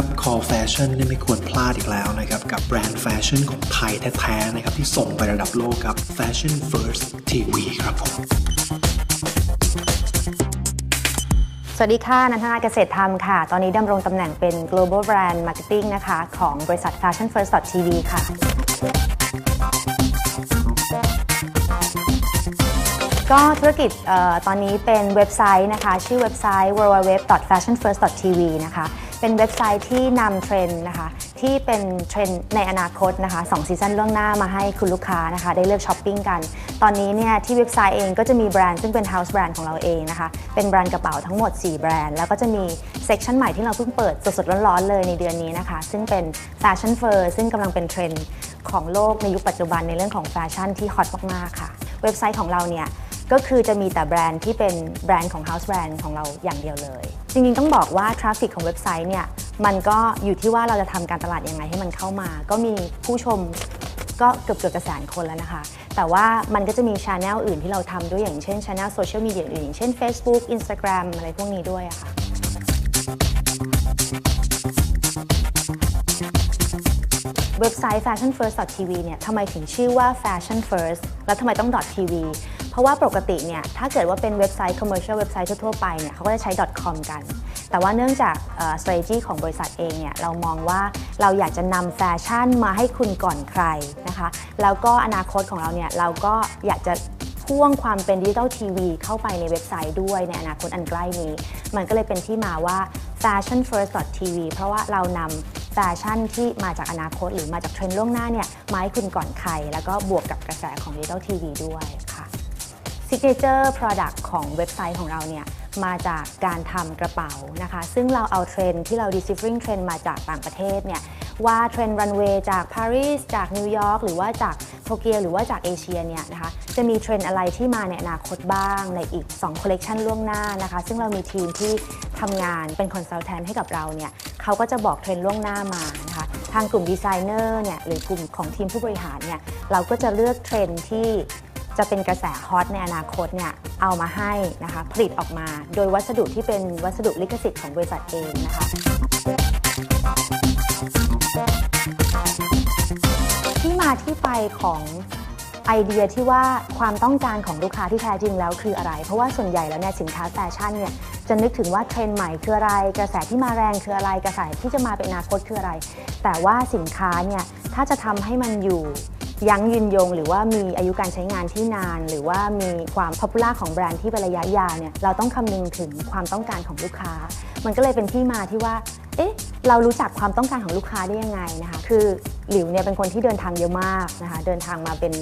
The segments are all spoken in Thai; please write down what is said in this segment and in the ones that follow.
นะครับ Call Fashion นี่ไม่ควรพลาดอีกแล้วนะครับกับแบรนด์แฟชั่นของไทยแท้ๆนะครับที่ส่งไประดับโลกครับ Fashion First TV ครับผมสวัสดีค่ะ นันทนาเกษตรธรรมค่ะ ตอนนี้ดำรงตำแหน่งเป็น global brand marketing นะคะ ของบริษัท Fashion First TV ค่ะ ก็ธุรกิจตอนนี้เป็นเว็บไซต์นะคะ ชื่อเว็บไซต์ www.fashionfirst.tv นะคะ เป็นเว็บไซต์ที่นำเทรนด์นะคะที่เป็นเทรนด์ในอนาคตนะคะ2ซีซันล่วงหน้ามาให้คุณลูกค้านะคะได้เลือกช้อปปิ้งกัน ตอนนี้เนี่ยที่เว็บไซต์เองก็จะมีแบรนด์ซึ่งเป็น house brand ของเราเองนะคะเป็นแบรนด์กระเป๋าทั้งหมด 4 แบรนด์ แล้วก็จะมีเซกชันใหม่ที่เราเพิ่งเปิดสดๆร้อนๆเลยในเดือนนี้นะคะซึ่งเป็น Fashion Fur ซึ่งกำลังเป็นเทรนด์ของโลกในยุคปัจจุบันในเรื่องของแฟชั่นที่ฮอตมากๆค่ะ เว็บไซต์ของเราเนี่ยก็คือจะมีแต่แบรนด์ที่เป็นแบรนด์ของ House Brand ของเราอย่างเดียวเลย จริงๆ ต้องบอกว่าทราฟฟิกของเว็บไซต์เนี่ยมันก็อยู่ที่ว่าเราจะทำการตลาดยังไงให้มันเข้ามา ก็มีผู้ชมก็เกือบเกือบจะแสนคนแล้วนะคะ แต่ว่ามันก็จะมีช anel อื่นที่เราทำด้วยอย่างเช่นช anel โซเชียลมีเดียอื่นอย่างเช่น Facebook Instagram อะไรพวกนี้ด้วยะค่ะ เว็บไซต์ fashionfirst.tv เนี่ยทำไมถึงชื่อว่า fashion first แล้วทำไมต้อง .tv เพราะว่าปกติเนี่ยถ้าเกิดว่าเป็นเว็บไซต์ commercial เว็บไซต์ทั่วๆไปเนี่ยเขาก็จะใช้ .com กัน แต่ว่าเนื่องจาก strategy ของบริษัทเองเนี่ยเรามองว่าเราอยากจะนำแฟชั่นมาให้คุณก่อนใครนะคะ แล้วก็อนาคตของเราเนี่ยเราก็อยากจะพ่วงความเป็นดิจิตอลทีวีเข้าไปในเว็บไซต์ด้วยในอนาคตอันใกล้นี้ มันก็เลยเป็นที่มาว่า fashion first tv เพราะว่าเรานำ แฟชั่นที่มาจากอนาคต หรือมาจากเทรนด์ล่วงหน้าเนี่ยมาให้คุณก่อนใคร แล้วก็บวกกับกระแสของดิจิตอลทีวีด้วย Signature Product ของเว็บไซต์ของเราเนี่ยมาจากการทำกระเป๋านะคะ ซึ่งเราเอาเทรนที่เรา deciphering เทรนมาจากต่างประเทศเนี่ยว่าเทรนรันเวย์จากปารีสจากนิวยอร์กหรือว่าจากโตเกียวหรือว่าจากเอเชียเนี่ยนะคะจะมีเทรนอะไรที่มาในอนาคตบ้างในอีก2คอลเลกชันล่วงหน้านะคะ ซึ่งเรามีทีมที่ทำงานเป็นคอนซัลแทนให้กับเราเนี่ยเขาก็จะบอกเทรนล่วงหน้ามานะคะทางกลุ่มดีไซเนอร์เนี่ยหรือกลุ่มของทีมผู้บริหารเนี่ยเราก็จะเลือกเทรนที่ จะเป็นกระแสฮอตในอนาคตเนี่ยเอามาให้นะคะผลิตออกมา โดยวัสดุที่เป็นวัสดุลิขสิทธิ์ของบริษัทเองนะคะที่มาที่ไปของไอเดียที่ว่าความต้องการของลูกค้าที่แท้จริงแล้วคืออะไร เพราะว่าส่วนใหญ่แล้วเนี่ยสินค้าแฟชั่นเนี่ยจะนึกถึงว่าเทรนด์ใหม่คืออะไร กระแสที่มาแรงคืออะไร กระแสที่จะมาเป็นอนาคตคืออะไร แต่ว่าสินค้าเนี่ยถ้าจะทำให้มันอยู่ ยั้งยืนยง หรือว่ามีอายุการใช้งานที่นาน หรือว่ามีความพ o p u l a r ของแบรนด์ที่เป็นระยะยาวเนี่ยเราต้องคำนึงถึงความต้องการของลูกค้า มันก็เลยเป็นที่มาที่ว่าเอ๊ะเรารู้จักความต้องการของลูกค้าได้ยังไงนะคะคือหลิวเนี่ยเป็นคนที่เดินทางเยอะมากนะคะเดินทางมาเป็น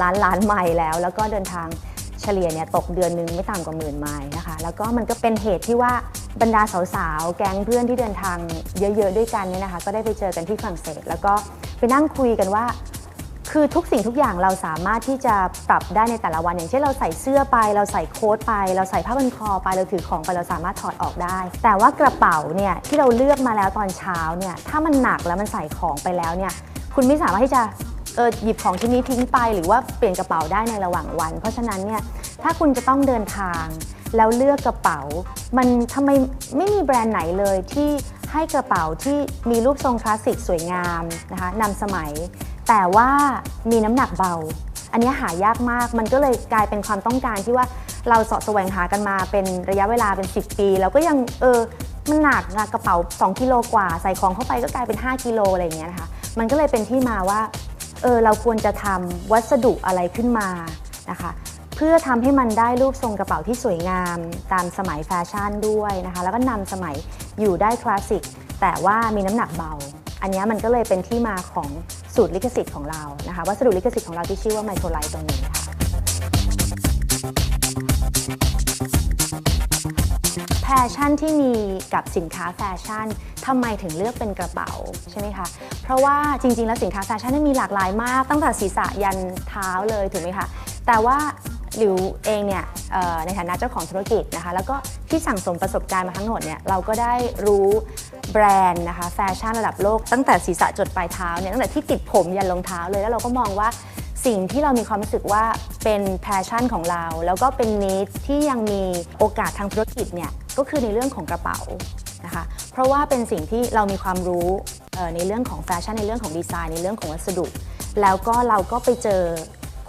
ล้านล้านไมล์แล้ว แล้วก็เดินทางเฉลี่ยเนี่ยตกเดือนนึงไม่ต่ำกว่าหมื่นไมล์นะคะแล้วก็มันก็เป็นเหตุที่ว่าบรรดาสาวๆ แก๊งเพื่อนที่เดินทางเยอะๆ ด้วยกันเนี่ยนะคะ ก็ได้ไปเจอกันที่ฝรั่งเศส แล้วก็ไปนั่งคุยกันว่า คือทุกสิ่งทุกอย่างเราสามารถที่จะปรับได้ในแต่ละวัน อย่างเช่นเราใส่เสื้อไป เราใส่โค้ทไป เราใส่ผ้าพันคอไปเราถือของไปเราสามารถถอดออกได้ แต่ว่ากระเป๋าเนี่ยที่เราเลือกมาแล้วตอนเช้าเนี่ยถ้ามันหนักแล้วมันใส่ของไปแล้วเนี่ยคุณไม่สามารถที่จะเออหยิบของชิ้นนี้ทิ้งไป หรือว่าเปลี่ยนกระเป๋าได้ในระหว่างวัน เพราะฉะนั้นเนี่ยถ้าคุณจะต้องเดินทาง แล้วเลือกกระเป๋า มันทำไมไม่มีแบรนด์ไหนเลยที่ให้กระเป๋าที่มีรูปทรงคลาสสิกสวยงามนะคะนำสมัย แต่ว่ามีน้ำหนักเบา อันนี้หายากมาก มันก็เลยกลายเป็นความต้องการที่ว่าเราเสาะแสวงหากันมาเป็นระยะเวลาเป็น 10 ปี แล้วก็ยังเออมันหนักอะกระเป๋า 2 กิโลกว่า ใส่ของเข้าไปก็กลายเป็น 5 กิโลอะไรอย่างเงี้ยนะคะ มันก็เลยเป็นที่มาว่าเออเราควรจะทำวัสดุอะไรขึ้นมานะคะเพื่อทำให้มันได้รูปทรงกระเป๋าที่สวยงามตามสมัยแฟชั่นด้วยนะคะ แล้วก็นำสมัยอยู่ได้คลาสสิกแต่ว่ามีน้ำหนักเบา อันนี้มันก็เลยเป็นที่มาของสูตรลิขสิทธิ์ของเรานะคะวัสดุลิขสิทธิ์ของเราที่ชื่อว่าไมโครไลท์ตรงนี้ค่ะชั่นที่มีกับสินค้าแฟชั่นทำไมถึงเลือกเป็นกระเป๋าใช่ไหมคะ เพราะว่าจริง ๆ แล้วสินค้าแฟชั่นเนมีหลากหลายมาก ตั้งแต่ศีรษะยันเท้าเลยถูกไหมคะ แต่ว่าหลิวเองเนี่ยในฐานะเจ้าของธุรกิจนะคะ แล้วก็ที่สั่งสมประสบการณ์มาทั้งหมดเนี่ยเราก็ได้รู้ แบรนด์นะคะแฟชั่นระดับโลกตั้งแต่ศีรษะจดปลายเท้าเนี่ยตั้งแต่ที่ติดผมยันรองเท้าเลยแล้วเราก็มองว่าสิ่งที่เรามีความรู้สึกว่าเป็นแพชชั่นของเรา แล้วก็เป็นนิดที่ยังมีโอกาสทางธุรกิจเนี่ยก็คือในเรื่องของกระเป๋านะคะเพราะว่าเป็นสิ่งที่เรามีความรู้ในเรื่องของแฟชั่นในเรื่องของดีไซน์ในเรื่องของวัสดุ แล้วก็เราก็ไปเจอ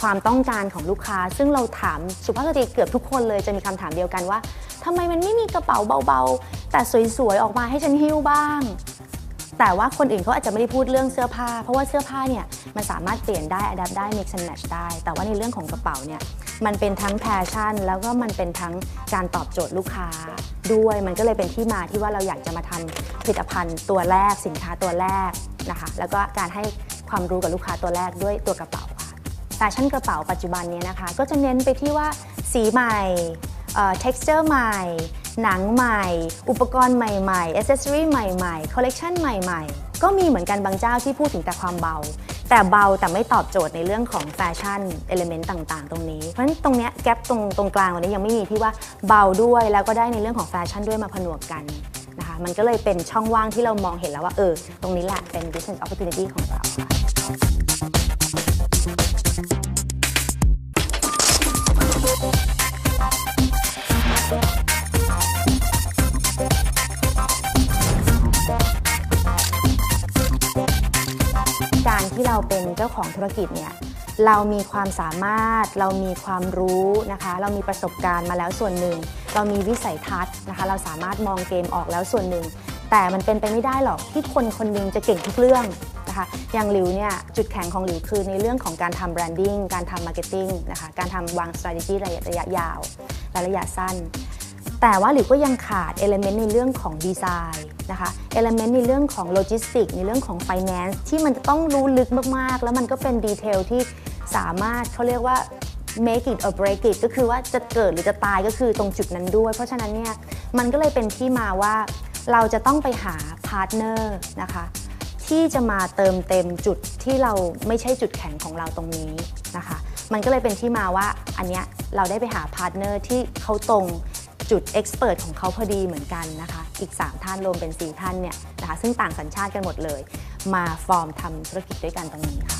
ความต้องการของลูกค้า ซึ่งเราถามสุภาพสตรีเกือบทุกคนเลยจะมีคำถามเดียวกันว่าทำไมมันไม่มีกระเป๋าเบาๆ แต่สวยๆ ออกมาให้ฉันหิ้วบ้าง แต่ว่าคนอื่นเขาอาจจะไม่ได้พูดเรื่องเสื้อผ้า เพราะว่าเสื้อผ้าเนี่ยมันสามารถเปลี่ยนได้ adapt ได้ mix and match ได้ แต่ว่าในเรื่องของกระเป๋าเนี่ยมันเป็นทั้งแพชชั่น แล้วก็มันเป็นทั้งการตอบโจทย์ลูกค้าด้วย มันก็เลยเป็นที่มาที่ว่าเราอยากจะมาทำผลิตภัณฑ์ตัวแรกสินค้าตัวแรกนะคะ แล้วก็การให้ความรู้กับลูกค้าตัวแรกด้วยตัวกระเป๋า แฟชั่นกระเป๋าปัจจุบันนี้นะคะ ก็จะเน้นไปที่ว่าสีใหม่เอ่อ texture ใหม่ หนังใหม่ อุปกรณ์ใหม่ๆ accessory ใหม่ๆ collection ใหม่ๆ ก็มีเหมือนกันบางเจ้าที่พูดถึงแต่ความเบา แต่เบาแต่ไม่ตอบโจทย์ในเรื่องของแฟชั่นเอลิเมนต์ต่าง ๆ ตรงนี้ เพราะฉะนั้นตรงเนี้ยแกลบตรงตรงกลางวันนี้ยังไม่มีที่ว่าเบาด้วยแล้วก็ได้ในเรื่องของแฟชั่นด้วยมาผนวกกันนะคะมันก็เลยเป็นช่องว่างที่เรามองเห็นแล้วว่าเออตรงนี้แหละเป็น business opportunity ของเราค่ะ จ้าของธุรกิจเนี่ยเรามีความสามารถ เรามีความรู้นะคะ เรามีประสบการณ์มาแล้วส่วนหนึ่ง เรามีวิสัยทัศน์นะคะ เราสามารถมองเกมออกแล้วส่วนหนึ่ง แต่มันเป็นไปไม่ได้หรอกที่คนคนหนึงจะเก่งทุกเรื่องนะคะอย่างหลิวเนี่ยจุดแข็งของหลิวคือในเรื่องของการทำแบรนดิ้งการทำมาร์เก็ตติ้งนะคะการทำวาง strategy ระยะระยะยาวและระยะสั้น แต่ว่าหลิวก็ยังขาดเอลเมนต์ในเรื่องของดีไซน์ นะคะเอลเมนต์ในเรื่องของโลจิสติกในเรื่องของ Finance ที่มันจะต้องรู้ลึกมากๆ แล้วมันก็เป็นดีเทลที่สามารถเขาเรียกว่า make it or break it ก็คือว่าจะเกิดหรือจะตายก็คือตรงจุดนั้นด้วย เพราะฉะนั้นเนี่ยมันก็เลยเป็นที่มาว่าเราจะต้องไปหาพาร์ทเนอร์นะคะที่จะมาเติมเต็มจุดที่เราไม่ใช่จุดแข็งของเราตรงนี้นะคะ มันก็เลยเป็นที่มาว่าอันเนี้ยเราได้ไปหาพาร์ทเนอร์ที่เขาตรง จุดเอ็กซ์เพรสของเขาพอดีเหมือนกันนะคะ อีก 3 ท่านรวมเป็น 4 ท่านเนี่ยนะคะซึ่งต่างสัญชาติกันหมดเลย มาฟอร์มทำธุรกิจด้วยกันตรงนี้ค่ะ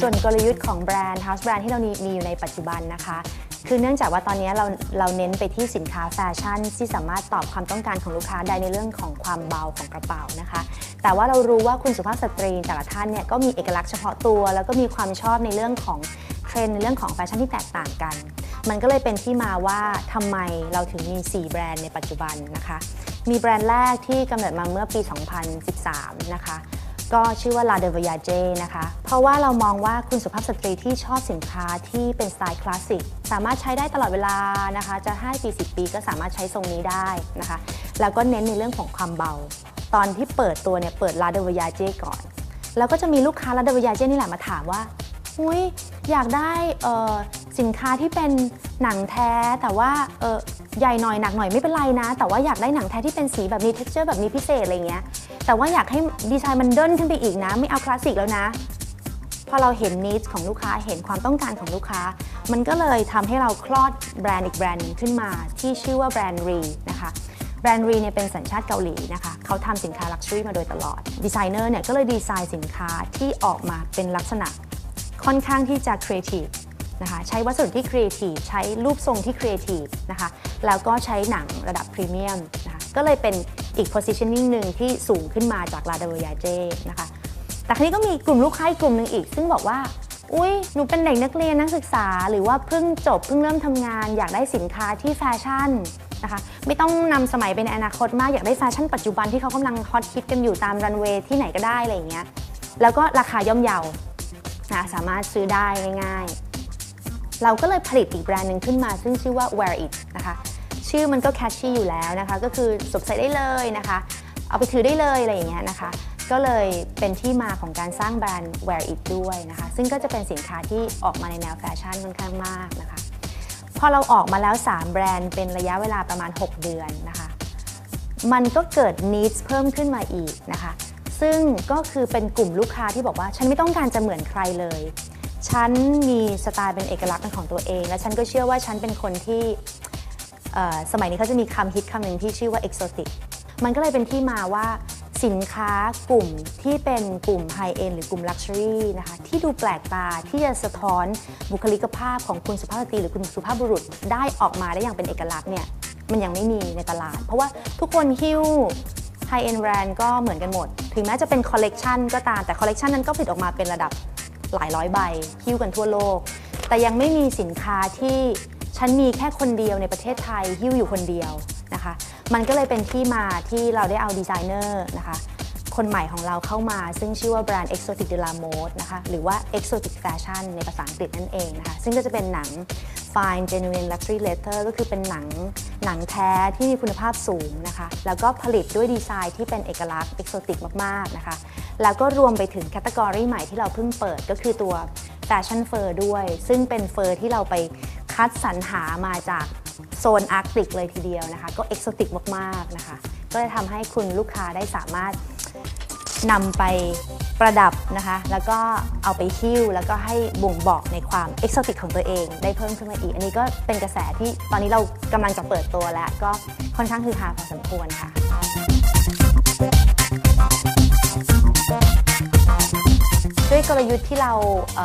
ส่วนกลยุทธ์ของแบรนด์ House Brand ที่เรามีมีอยู่ในปัจจุบันนะคะ คือเนื่องจากว่าตอนนี้เราเราเน้นไปที่สินค้าแฟชั่น ที่สามารถตอบความต้องการของลูกค้าได้ในเรื่องของความเบาของกระเป๋านะคะ แต่ว่าเรารู้ว่าคุณสุภาพสตรีแต่ละท่านเนี่ยก็มีเอกลักษณ์เฉพาะตัว แล้วก็มีความชอบในเรื่องของ เทรนด์ในเรื่องของแฟชั่นที่แตกต่างกัน มันก็เลยเป็นที่มาว่าทำไมเราถึงมี 4 แบรนด์ในปัจจุบันนะคะ มีแบรนด์แรกที่กำเนิดมาเมื่อปี 2013 นะคะก็ชื่อว่า La de Voyage นะคะ เพราะว่าเรามองว่าคุณสุภาพสตรีที่ชอบสินค้าที่เป็นสไตล์คลาสสิกสามารถใช้ได้ตลอดเวลานะคะ จะ 5 ปี 10 ปีก็สามารถใช้ทรงนี้ได้นะคะ แล้วก็เน้นในเรื่องของความเบา ตอนที่เปิดตัวเนี่ยเปิด La de Voyage ก่อน แล้วก็จะมีลูกค้า La de Voyage นี่แหละมาถามว่า อุ้ยอยากได้สินค้าที่เป็นหนังแท้ แต่ว่าใหญ่หน่อยหนักหน่อยไม่เป็นไรนะ แต่ว่าอยากได้หนังแท้ที่เป็นสีแบบนี้ texture แบบนี้พิเศษอะไรเงี้ยแต่ว่าอยากให้ดีไซน์มันเดินขึ้นไปอีกนะ ไม่เอาคลาสสิกแล้วนะพอเราเห็นนิสของลูกค้าเห็นความต้องการของลูกค้า มันก็เลยทำให้เราคลอดแบรนด์อีกแบรนด์หนึงขึ้นมา ที่ชื่อว่าแบรนด์รีนะคะแบรนด์รีเนี่ยเป็นสัญชาติเกาหลีนะคะเขาทำสินค้าลักชัวรี่มาโดยตลอด ดีไซเนอร์เนี่ยก็เลยดีไซน์สินค้าที่ออกมาเป็นลักษณะ ค่อนข้างที่จะครีเอทีฟนะคะใช้วัสดุที่ครีเอทีฟใช้รูปทรงที่ครีเอทีฟนะคะแล้วก็ใช้หนังระดับพรีเมียมนะคะก็เลยเป็นอีก positioning หนึ่งที่สูงขึ้นมาจากลาเด o ยาเจนะคะแต่คราวนี้ก็มีกลุ่มลูกค้าอีกกลุ่มหนึ่งอีก ซึ่งบอกว่า อุ้ยหนูเป็นเด็กนักเรียนนักศึกษา หรือว่าเพิ่งจบเพิ่งเริ่มทำงาน อยากได้สินค้าที่แฟชั่นนะคะไม่ต้องนำสมัยไปในอนาคตมากอยากได้แฟชั่นปัจจุบันที่เขากำลังฮอตฮิตกันอยู่ตามรันเวย์ที่ไหนก็ได้อะไรอย่างเงี้ยแล้วก็ราคาย่อมเยา นะสามารถซื้อได้ง่ายๆ เราก็เลยผลิตอีกแบรนด์หนึ่งขึ้นมาซึ่งชื่อว่า Wear It นะคะชื่อมันก็แคชชี่อยู่แล้วนะคะ ก็คือสวมใส่ได้เลยนะคะ เอาไปถือได้เลยอะไรอย่างเงี้ยนะคะ ก็เลยเป็นที่มาของการสร้างแบรนด์ Wear It ด้วยนะคะ ซึ่งก็จะเป็นสินค้าที่ออกมาในแนวแฟชั่นค่อนข้างมากนะคะ พอเราออกมาแล้ว 3 แบรนด์เป็นระยะเวลาประมาณ 6 เดือนนะคะ มันก็เกิด needs เพิ่มขึ้นมาอีกนะคะ ซึ่งก็คือเป็นกลุ่มลูกค้าที่บอกว่า ฉันไม่ต้องการจะเหมือนใครเลย ฉันมีสไตล์เป็นเอกลักษณ์เป็นของตัวเอง และฉันก็เชื่อว่าฉันเป็นคนที่สมัยนี้เขาจะมีคำฮิตคำหนึ่งที่ชื่อว่า exotic มันก็เลยเป็นที่มาว่าสินค้ากลุ่มที่เป็นกลุ่ม High End หรือกลุ่ม Luxury นะคะที่ดูแปลกตาที่จะสะท้อนบุคลิกภาพของคุณสุภาพสตรีหรือคุณสุภาพบุรุษได้ออกมาได้อย่างเป็นเอกลักษณ์เนี่ยมันยังไม่มีในตลาด เพราะว่าทุกคนหิ้ว High End Brand ก็เหมือนกันหมด ถึงแม้จะเป็นคอลเลกชันก็ตามแต่คอลเลกชันนั้นก็ผลิตออกมาเป็นระดับหลายร้อยใบหิ้วกันทั่วโลก แต่ยังไม่มีสินค้าที่ฉันมีแค่คนเดียวในประเทศไทยหิ้วอยู่คนเดียวนะคะ มันก็เลยเป็นที่มาที่เราได้เอาดีไซเนอร์นะคะคนใหม่ของเราเข้ามาซึ่งชื่อว่าแบรนด์ Exotic de la Mode นะคะหรือว่า Exotic Fashion ในภาษาอังกฤษนั่นเองนะคะซึ่งก็จะเป็นหนัง Fine Genuine Luxury Leather ก็คือเป็นหนัง นังแท้ที่มีคุณภาพสูงนะคะ แล้วก็ผลิตด้วยดีไซน์ที่เป็นเอกลักษณ์ Exotic มากๆนะคะ แล้วก็รวมไปถึงแคตตากรีใหม่ที่เราเพิ่งเปิดก็คือตัว Fashion Fur ด้วย ซึ่งเป็นเฟอร์ที่เราไปคัดสรรหามาจากโซนอาร์กติกเลยทีเดียวนะคะ ก็เอกโซติกมากๆนะคะ ก็จะทำให้คุณลูกค้าได้สามารถ นำไปประดับนะคะ แล้วก็เอาไปหิ้ว แล้วก็ให้บ่งบอกในความเอกโซติกของตัวเอง ได้เพิ่มขึ้นมาอีก อันนี้ก็เป็นกระแสที่ตอนนี้เรากำลังจะเปิดตัวแล้ว ก็ค่อนข้างคือฮาพอสมควรค่ะด้วยกลยุทธ์ที่เราเ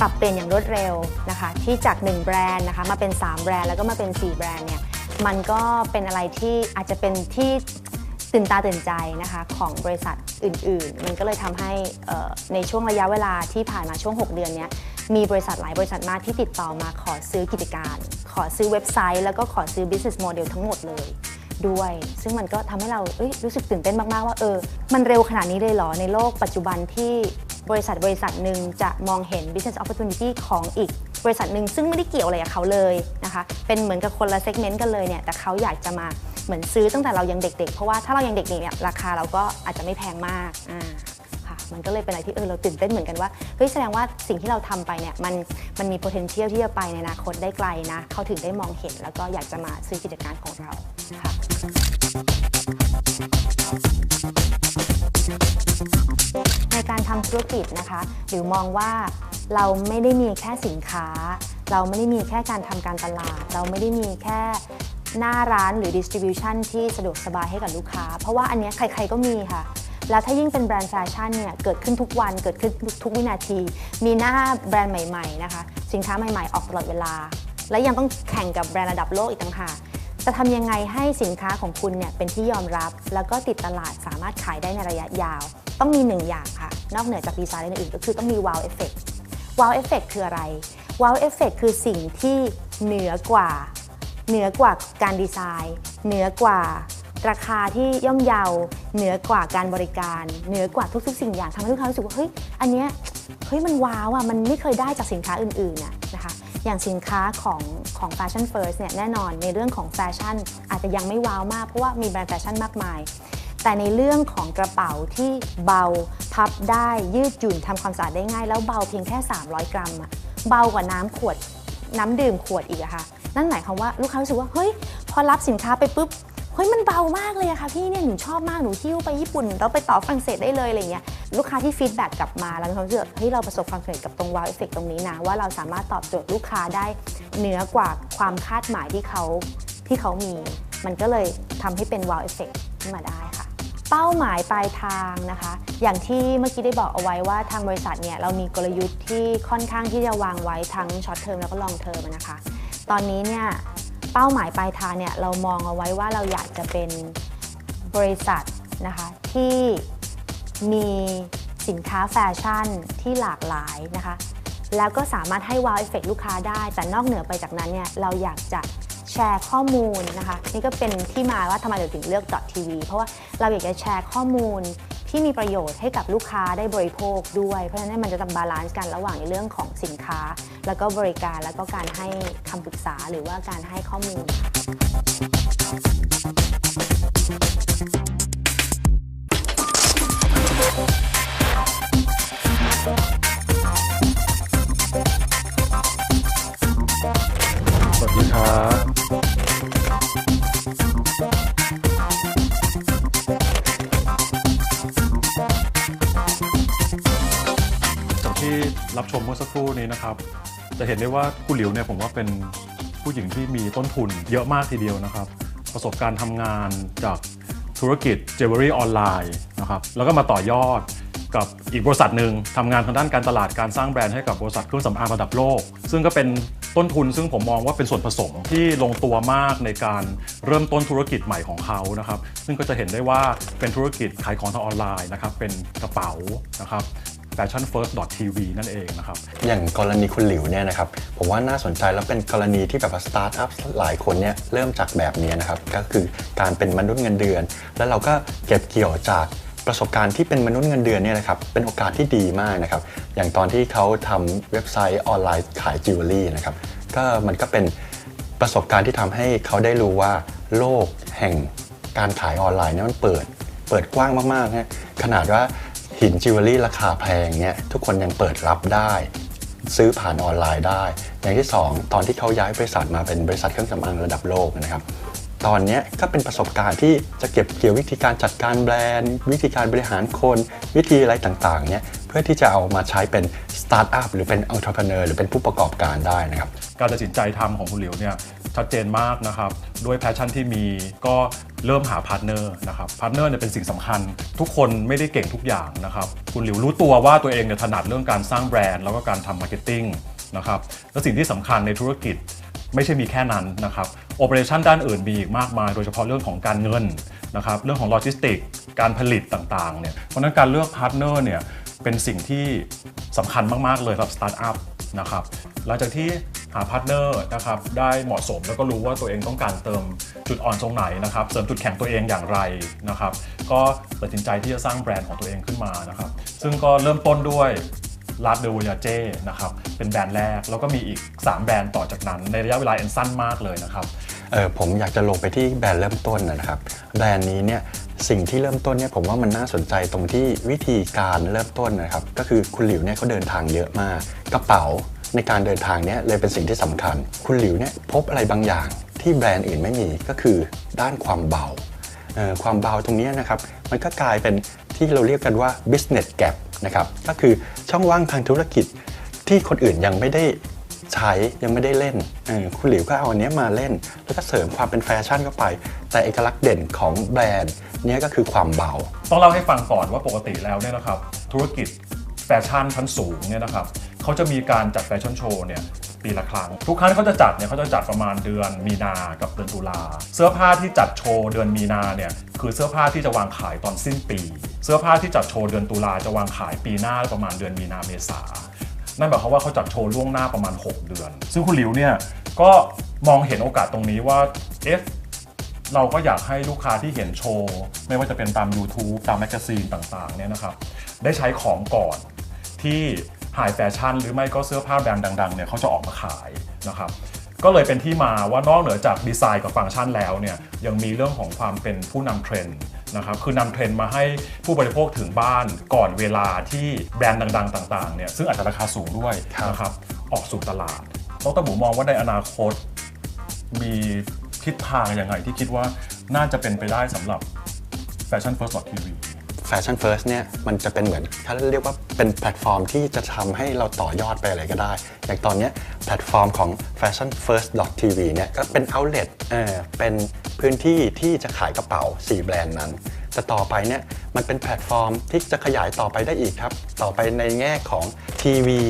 ปรับเปลี่ยนอย่างรวดเร็วนะคะ ที่จาก 1 แบรนด์นะคะมาเป็น 3 แบรนด์แล้วก็มาเป็น 4 แบรนด์เนี่ยมันก็เป็นอะไรที่อาจจะเป็นที่ ตื่นตาตื่นใจนะคะของบริษัทอื่นๆ มันก็เลยทำให้ในช่วงระยะเวลาที่ผ่านมาช่วง 6 เดือนนี้มีบริษัทหลายบริษัทมากที่ติดต่อมาขอซื้อกิจการ ขอซื้อเว็บไซต์ แล้วก็ขอซื้อ business model ทั้งหมดเลยด้วย ซึ่งมันก็ทำให้เราเรู้สึกตื่นเต้นมาก ๆ ว่าเออ มันเร็วขนาดนี้เลยเหรอ ในโลกปัจจุบันที่ บริษัทบริษัทหนึ่งจะมองเห็น business opportunity ของอีก บริษัทหนึ่งซึ่งไม่ได้เกี่ยวอะไรกับเขาเลยนะคะเป็นเหมือนกับคนละ segment กันเลยเนี่ยแต่เขาอยากจะมาเหมือนซื้อตั้งแต่เรายังเด็ก ๆ เพราะว่าถ้าเรายังเด็กๆเนี่ยราคาเราก็อาจจะไม่แพงมากอ่าค่ะมันก็เลยเป็นอะไรที่เออเราตื่นเต้นเหมือนกันว่าเฮ้ยแสดงว่าสิ่งที่เราทำไปเนี่ยมันมันมี potential ที่จะไปในอนาคตได้ไกลนะเขาถึงได้มองเห็น แล้วก็อยากจะมาซื้อกิจการของเราค่ะ ธุรกิจนะคะ หรือมองว่าเราไม่ได้มีแค่สินค้า เราไม่ได้มีแค่การทำการตลาด เราไม่ได้มีแค่หน้าร้านหรือ distribution ที่สะดวกสบายให้กับลูกค้า เพราะว่าอันนี้ใครๆก็มีค่ะ แล้วถ้ายิ่งเป็นแบรนด์แฟชั่นเนี่ยเกิดขึ้นทุกวันเกิดขึ้นทุกวินาที มีหน้าแบรนด์ใหม่ๆนะคะสินค้าใหม่ๆ ออกตลอดเวลา และยังต้องแข่งกับแบรนด์ระดับโลกอีกต่างหากจะทำยังไงให้สินค้าของคุณเนี่ยเป็นที่ยอมรับ แล้วก็ติดตลาดสามารถขายได้ในระยะยาว ต้องมีหนึ่งอย่างค่ะ นอกเหนือจากดีไซน์อื่นๆก็คือต้องมี wow effect wow effect คืออะไร wow effect คือสิ่งที่เหนือกว่า เหนือกว่าการดีไซน์ เหนือกว่าราคาที่ย่อมเยา เหนือกว่าการบริการ เหนือกว่าทุกๆ สิ่งอย่างทำให้ลูกค้ารู้สึกว่าเฮ้ยอันเนี้ยเฮ้ยมันว้าวอะมันไม่เคยได้จากสินค้าอื่นๆน่ะนะคะอย่างสินค้าของของ Fashion First เนี่ยแน่นอนในเรื่องของแฟชั่นอาจจะยังไม่ว้าวมากเพราะว่ามีแบรนด์แฟชั่นมากมาย แต่ในเรื่องของกระเป๋าที่เบาพับได้ยืดหยุ่นทำความสะอาดได้ง่าย แล้วเบาเพียงแค่ 300 กรัมอะเบากว่าน้ำขวดน้ำดื่มขวดอีกอะค่ะ นั่นหมายความว่าลูกค้ารู้สึกว่าเฮ้ยพอรับสินค้าไปปุ๊บเฮ้ยมันเบามากเลยอะค่ะพี่เนี่ยหนูชอบมากหนูหิ้วไปญี่ปุ่นแล้วไปต่อฝรั่งเศสได้เลยอะไรเงี้ยลูกค้าที่ฟีดแบ็กกลับมาแล้วมีความรู้สึกเฮ้ยเราประสบความสำเร็จกับตรงวาวเอฟเฟกตรงนี้นะว่าเราสามารถตอบโจทย์ลูกค้าได้เหนือกว่าความคาดหมายที่เขาที่เขามี มันก็เลยทำให้เป็นวาวเอฟเฟกขึ้นมาได้ค่ะ เป้าหมายปลายทางนะคะ อย่างที่เมื่อกี้ได้บอกเอาไว้ว่าทางบริษัทเนี่ยเรามีกลยุทธ์ที่ค่อนข้างที่จะวางไว้ทั้งช็อตเทอมแล้วก็ลองเทอมนะคะ ตอนนี้เนี่ยเป้าหมายปลายทางเนี่ยเรามองเอาไว้ว่าเราอยากจะเป็นบริษัทนะคะที่มีสินค้าแฟชั่นที่หลากหลายนะคะ แล้วก็สามารถให้วาวเอฟเฟกลูกค้าได้ แต่นอกเหนือไปจากนั้นเนี่ยเราอยากจะ แชร์ข้อมูลนะคะ นี่ก็เป็นที่มาว่าทำไมเราถึงเลือก .tv เพราะว่าเราอยากจะแชร์ข้อมูลที่มีประโยชน์ให้กับลูกค้าได้บริโภคด้วย เพราะฉะนั้นมันจะทำบาลานซ์กันระหว่างในเรื่องของสินค้า แล้วก็บริการแล้วก็การให้คำปรึกษาหรือว่าการให้ข้อมูล รับชมเมื่อสักครู่นี้นะครับ จะเห็นได้ว่าคุณหลิวเนี่ยผมว่าเป็นผู้หญิงที่มีต้นทุนเยอะมากทีเดียวนะครับ ประสบการณ์ทำงานจากธุรกิจเจว e รี่ออนไลน์นะครับแล้วก็มาต่อยอดกับอีกบริษัทหนึ่งทำงานทางด้านการตลาดการสร้างแบรนด์ให้กับบริษัทเครื่องสำอางระดับโลก ซึ่งก็เป็นต้นทุนซึ่งผมมองว่าเป็นส่วนผสมที่ลงตัวมากในการเริ่มต้นธุรกิจใหม่ของเขานะครับ ซึ่งก็จะเห็นได้ว่าเป็นธุรกิจขายของทางออนไลน์นะครับ เป็นกระเป๋านะครับ fashionfirst.tv นั่นเองนะครับ อย่างกรณีคุณหลิวเนี่ยนะครับ ผมว่าน่าสนใจแล้วเป็นกรณีที่แบบว่าสตาร์ทอัพหลายคนเนี่ยเริ่มจากแบบนี้นะครับ ก็คือการเป็นมนุษย์เงินเดือน แล้วเราก็เก็บเกี่ยวจากประสบการณ์ที่เป็นมนุษย์เงินเดือนเนี่ยนะครับเป็นโอกาสที่ดีมากนะครับ อย่างตอนที่เขาทำเว็บไซต์ออนไลน์ขายจิวเวลรี่นะครับก็มันก็เป็นประสบการณ์ที่ทำให้เขาได้รู้ว่าโลกแห่งการขายออนไลน์เนี่ยมันเปิด เปิดกว้างมากๆนะขนาดว่า หินจิวเวลรี่ราคาแพงเนี่ยทุกคนยังเปิดรับได้ ซื้อผ่านออนไลน์ได้ อย่างที่ 2 ตอนที่เขาย้ายบริษัทมาเป็นบริษัทเครื่องสำอางระดับโลกนะครับตอนนี้ก็เป็นประสบการณ์ที่จะเก็บเกี่ยววิธีการจัดการแบรนด์ วิธีการบริหารคน วิธีอะไรต่างๆเนี่ยเพื่อที่จะเอามาใช้เป็นสตาร์ทอัพหรือเป็นอัลทรพเนอร์หรือเป็นผู้ประกอบการได้นะครับ การตัดสินใจทำของคุณหลิวเนี่ย ชัดเจนมากนะครับ ด้วยแพชชั่นที่มีก็เริ่มหาพาร์ทเนอร์นะครับพาร์ทเนอร์เนี่ยเป็นสิ่งสำคัญ ทุกคนไม่ได้เก่งทุกอย่างนะครับ คุณหลิวรู้ตัวว่าตัวเองเนี่ยถนัดเรื่องการสร้างแบรนด์แล้วก็การทำมาร์เก็ตติ้งนะครับและสิ่งที่สำคัญในธุรกิจไม่ใช่มีแค่นั้นนะครับโอเปอเรชันด้านอื่นมีอีกมากมาย โดยเฉพาะเรื่องของการเงินนะครับเรื่องของโลจิสติกการผลิตต่างๆเนี่ยเพราะฉะนั้นการเลือกพาร์ทเนอร์เนี่ยเป็นสิ่งที่สำคัญมาก ๆ เลยสำหรับสตาร์ทอัพนะครับหลังจากที่ หาพาร์ทเนอร์นะครับได้เหมาะสมแล้วก็รู้ว่าตัวเองต้องการเติมจุดอ่อนตรงไหนนะครับเสริมจุดแข็งตัวเองอย่างไรนะครับก็ตัดสินใจที่จะสร้างแบรนด์ของตัวเองขึ้นมานะครับซึ่งก็เริ่มต้นด้วยลาดเดว o ยาเจนะครับเป็นแบรนด์แรก แล้วก็มีอีก 3 แบรนด์ต่อจากนั้น ในระยะเวลาอันสั้นมากเลยนะครับเออผมอยากจะลงไปที่แบรนด์เริ่มต้นนะครับแบรนด์นี้เนี่ยสิ่งที่เริ่มต้นเนี่ยผมว่ามันน่าสนใจตรงที่วิธีการเริ่มต้นนะครับ ก็คือคุณหลิวเนี่ยเขาเดินทางเยอะมากกระเป๋า ในการเดินทางเนี่ยเลยเป็นสิ่งที่สำคัญ คุณหลิวเนี่ยพบอะไรบางอย่างที่แบรนด์อื่นไม่มีก็คือด้านความเบาเออความเบาตรงนี้นะครับ มันก็กลายเป็นที่เราเรียกกันว่า business gap นะครับ ก็คือช่องว่างทางธุรกิจที่คนอื่นยังไม่ได้ใช้ยังไม่ได้เล่นออคุณหลิวก็เอาอันนี้มาเล่น แล้วก็เสริมความเป็นแฟชั่นเข้าไป แต่เอกลักษณ์เด่นของแบรนด์เนี้ยก็คือความเบา ต้องเล่าให้ฟังก่อนว่าปกติแล้วเนี่ยนะครับ ธุรกิจแฟชั่นชั้นสูงเนี่ยนะครับ เขาจะมีการจัดแฟชั่นโชว์เนี่ยปีละครั้ง ทุกครั้งที่เขาจะจัดเนี่ยเขาจะจัดประมาณเดือนมีนากับเดือนตุลา เสื้อผ้าที่จัดโชว์เดือนมีนาเนี่ยคือเสื้อผ้าที่จะวางขายตอนสิ้นปี เสื้อผ้าที่จัดโชว์เดือนตุลาจะวางขายปีหน้าประมาณเดือนมีนาเมษานั่นหมายความว่าเขาจัดโชว์ล่วงหน้าประมาณ 6 เดือน ซึ่งคุณหลิวเนี่ยก็มองเห็นโอกาสตรงนี้ว่าเอ๊ะเราก็อยากให้ลูกค้าที่เห็นโชว์ ไม่ว่าจะเป็นตาม YouTube ตามแมกกาซีนต่างๆเนี่ยนะครับได้ใช้ของก่อนที่ หายแฟชั่น หรือไม่ก็เสื้อผ้าแบรนด์ดังๆเนี่ยเขาจะออกมาขายนะครับก็เลยเป็นที่มาว่านอกเหนือจากดีไซน์กับฟังก์ชันแล้วเนี่ยยังมีเรื่องของความเป็นผู้นำเทรนด์นะครับคือนำเทรนด์มาให้ผู้บริโภคถึงบ้านก่อนเวลาที่แบรนด์ดังๆ ต่างๆเนี่ยซึ่งอาจจะราคาสูงด้วยนะครับออกสู่ตลาดดรหมูมองว่าในอนาคต มีทิศทางยังไงที่คิดว่าน่าจะเป็นไปได้สำหรับ Fashion First TV Fashion First เนี่ยมันจะเป็นเหมือนเขาเรียกว่าเป็นแพลตฟอร์มที่จะทำให้เราต่อยอดไปอะไรก็ได้ อย่างตอนนี้แพลตฟอร์มของ Fashion First TV เนี่ยก็เป็น outlet เออเป็นพื้นที่ที่จะขายกระเป๋า 4 แบรนด์นั้น แต่ต่อไปเนี่ยมันเป็นแพลตฟอร์มที่จะขยายต่อไปได้อีกครับ ต่อไปในแง่ของทีวี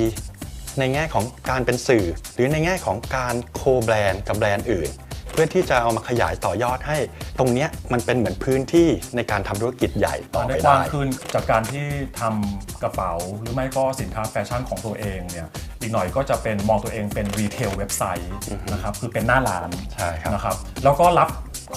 ในแง่ของการเป็นสื่อ หรือในแง่ของการโคแบรนด์กับแบรนด์อื่น เพื่อที่จะเอามาขยายต่อยอดให้ ตรงเนี้ยมันเป็นเหมือนพื้นที่ในการทำธุรกิจใหญ่ต่อได้ไปกว้าได้งขึ้นจากการที่ทำกระเป๋าหรือไม่ก็สินค้าแฟชั่นของตัวเองเนี่ยอีกหน่อยก็จะเป็นมองตัวเองเป็นรีเทลเว็บไซต์นะครับคือเป็นหน้าร้านใช่ครับ นะครับแล้วก็รับ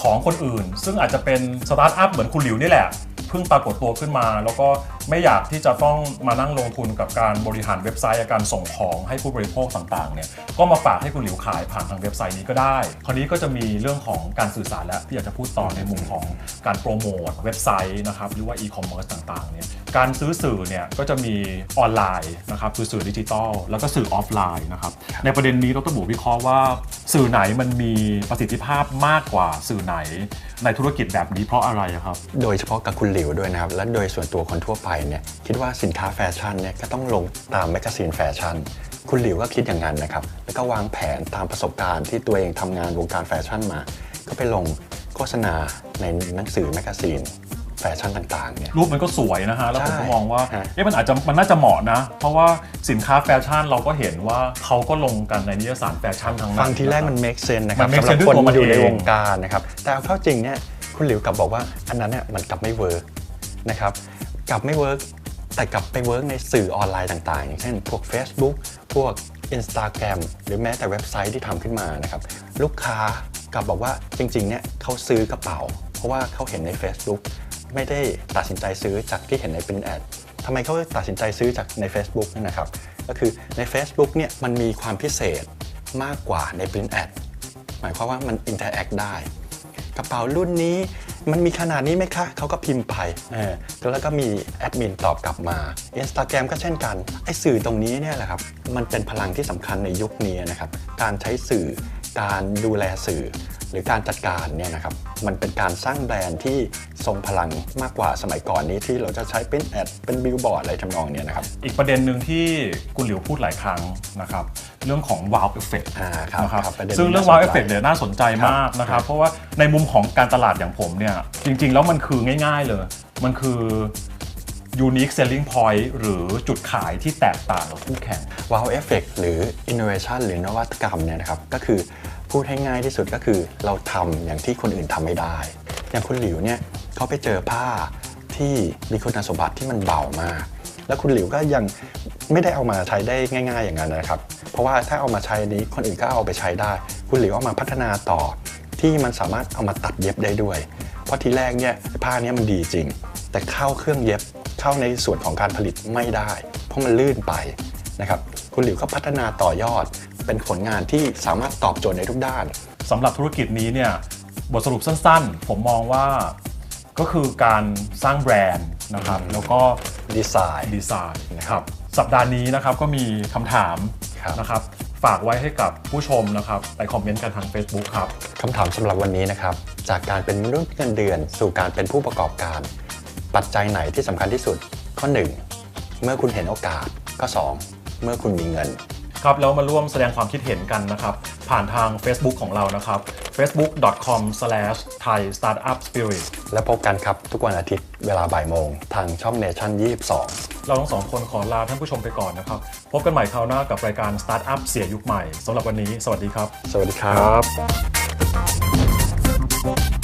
ของคนอื่น ซึ่งอาจจะเป็นสตาร์ทอัพเหมือนคุณหลิวนี่แหละ เพิ่งปรากฏตัวขึ้นมา แล้วก็ไม่อยากที่จะต้องมานั่งลงทุนกับการบริหารเว็บไซต์การส่งของให้ผู้บริโภคต่างๆเนี่ยก็มาฝากให้คุณหลิวขายผ่านทางเว็บไซต์นี้ก็ได้ คราวนี้ก็จะมีเรื่องของการสื่อสารและที่อยากจะพูดต่อในมุมของการโปรโมทเว็บไซต์นะครับหรือว่าอีคอมเมิร์ซต่างๆเนี่ย การซื้อสื่อเนี่ยก็จะมีออนไลน์นะครับคือสื่อดิจิตอลแล้วก็สื่อออฟไลน์นะครับในประเด็นนี้ดรหมูวิเคราะห์ว่า สื่อไหนมันมีประสิทธิภาพมากกว่าสื่อไหน ในธุรกิจแบบนี้เพราะอะไรอะครับ โดยเฉพาะกับคุณหลิวด้วยนะครับ และโดยส่วนตัวคนทั่วไปเนี่ยคิดว่าสินค้าแฟชั่นเนี่ยก็ต้องลงตามแมกกาซีนแฟชั่นคุณหลิวก็คิดอย่างนั้นนะครับ แล้วก็วางแผนตามประสบการณ์ที่ตัวเองทำงานวงการแฟชั่นมา ก็ไปลงโฆษณาในหนังสือแมกกาซีน แฟชั่นต่างๆเนี่ย รูปมันก็สวยนะฮะ แล้วผมใช่ก็มองว่าฮะ เอ๊ะมันอาจจะมันน่าจะเหมาะนะ เพราะว่าสินค้าแฟชั่นเราก็เห็นว่าเขาก็ลงกันในนิตยสารแฟชั่นทั้งนั้น ฟังทีแรกมันนะค make sense นะครับมัน make สำหรับ sense ด้วยคนตัวมันอยู่ในเอง วงการนะครับ แต่เอาเข้าจริงเนี่ยคุณหลิวกลับบอกว่าอันนั้นเนี่ยมันกลับไม่เวิร์กนะครับกลับไม่เวิร์กแต่กลับไปเวิร์กในสื่อออนไลน์ต่างๆ อย่างเช่นพวก Facebook พวก Instagram หรือแม้แต่เว็บไซต์ที่ทำขึ้นมานะครับลูกค้ากลับบอกว่าจริงๆเนี่ยเขาซื้อกระเป๋า เพราะว่าเขาเห็นใน Facebook ไม่ได้ตัดสินใจซื้อจากที่เห็นในเป็นแอดทำไมเขาตัดสินใจซื้อจากใน Facebook นั่นนะครับ ก็คือใน Facebook เนี่ยมันมีความพิเศษมากกว่าใน Print Ad หมายความว่ามัน Interact ได้ กระเป๋ารุ่นนี้มันมีขนาดนี้ไหมคะ เขาก็พิมพ์ไปแล้วก็มีแอดมินตอบกลับมา Instagram ก็เช่นกัน ไอ้สื่อตรงนี้เนี่ยแหละครับ มันเป็นพลังที่สำคัญในยุคนี้นะครับ การใช้สื่อ การดูแลสื่อ หรือการจัดการเนี่ยนะครับมันเป็นการสร้างแบรนด์ที่ทรงพลังมากกว่าสมัยก่อนนี้ที่เราจะใช้เป็นแอดเป็นบิลบอร์ดอะไรทำนองเนี้ยนะครับอีกประเด็นหนึ่งที่คุณหลิวพูดหลายครั้งนะครับเรื่องของ wow effect อ่าครับนะครับครับประเด็นนี้ซึ่งเรื่องน่า wow สนใจ effect เนี่ยน่าสนใจมากนะครับเพราะว่าในมุมของการตลาดอย่างผมเนี่ยจริง ๆ แล้วมันคือง่าย ๆ เลย มันคือ unique selling point หรือจุดขายที่แตกต่างกับคู่แข่ง wow effect หรือ innovation หรือนวัตกรรมเนี่ยนะครับก็คือ พูดให้ง่ายที่สุดก็คือเราทำอย่างที่คนอื่นทำไม่ได้ อย่างคุณหลิวเนี่ยเขาไปเจอผ้าที่มีคุณสมบัติที่มันเบามาก แล้วคุณหลิวก็ยังไม่ได้เอามาใช้ได้ง่าย ๆ อย่างนั้นนะครับ เพราะว่าถ้าเอามาใช้นี้คนอื่นก็เอาไปใช้ได้ คุณหลิวเอามาพัฒนาต่อ ที่มันสามารถเอามาตัดเย็บได้ด้วย เพราะทีแรกเนี่ยผ้าเนี้มันดีจริง แต่เข้าเครื่องเย็บเข้าในส่วนของการผลิตไม่ได้ เพราะมันลื่นไปนะครับคุณหลิวก็พัฒนาต่อยอด เป็นผลงานที่สามารถตอบโจทย์ในทุกด้าน สำหรับธุรกิจนี้เนี่ยบทสรุปสั้นๆ ผมมองว่าก็คือการสร้างแบรนด์นะครับ แล้วก็ดีไซน์ดีไซน์นะครับสัปดาห์นี้นะครับก็มีคำถามครับ นะครับ ฝากไว้ให้กับผู้ชมนะครับ ไปคอมเมนต์กันทาง Facebook ครับ คำถามสำหรับวันนี้นะครับ จากการเป็นมนุษย์เงินเดือน สู่การเป็นผู้ประกอบการ ปัจจัยไหนที่สำคัญที่สุด ข้อ 1 เมื่อคุณเห็นโอกาสข้อ 2 เมื่อคุณมีเงิน ครับแล้วมาร่วมแสดงความคิดเห็นกันนะครับ ผ่านทาง Facebook ของเรานะครับ facebook.com/thaistartupspirit และพบกันครับ ทุกวันอาทิตย์เวลาบ่ายโมง ทางช่องเนชั่น22 เราทั้งสองคนขอลาท่านผู้ชมไปก่อนนะครับ พบกันใหม่คราวหน้ากับรายการ Startup เสียยุคใหม่สำหรับวันนี้ สวัสดีครับ สวัสดีครับ